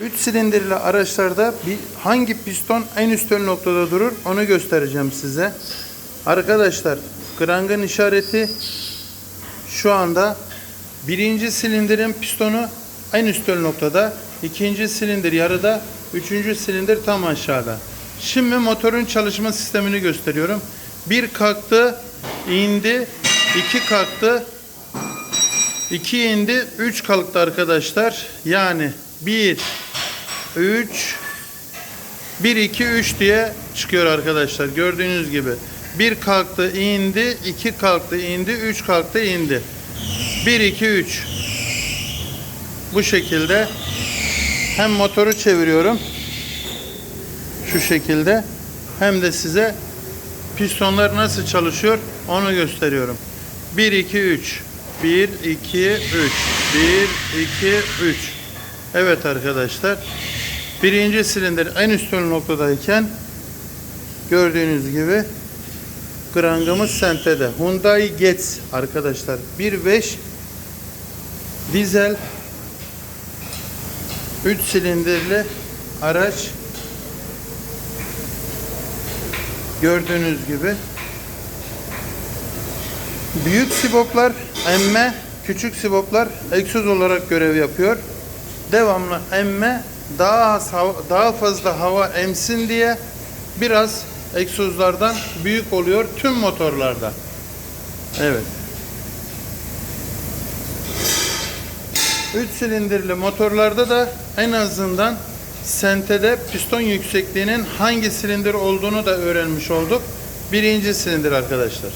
3 silindirli araçlarda bir hangi piston en üst ön noktada durur onu göstereceğim size. Arkadaşlar krangın işareti şu anda birinci silindirin pistonu en üst ön noktada, ikinci silindir yarıda, üçüncü silindir tam aşağıda. Şimdi motorun çalışma sistemini gösteriyorum. Bir kalktı, indi, iki kalktı, 2 indi, 3 kalktı arkadaşlar. Yani 1 3 1 2 3 diye çıkıyor arkadaşlar. Gördüğünüz gibi. 1 kalktı, indi, 2 kalktı, indi, 3 kalktı, indi. 1 2 3 Bu şekilde hem motoru çeviriyorum şu şekilde hem de size pistonlar nasıl çalışıyor onu gösteriyorum. 1 2 3 1 2 3 1 2 3 Evet arkadaşlar. Birinci silindir en üst ön noktadayken gördüğünüz gibi krangımız sentede. Hyundai Getz arkadaşlar 1.5 dizel 3 silindirli araç gördüğünüz gibi büyük siboplar emme küçük siboplar egzoz olarak görev yapıyor devamlı emme daha az hava- daha fazla hava emsin diye biraz egzozlardan büyük oluyor tüm motorlarda. Evet. 3 silindirli motorlarda da en azından sentede piston yüksekliğinin hangi silindir olduğunu da öğrenmiş olduk. Birinci silindir arkadaşlar.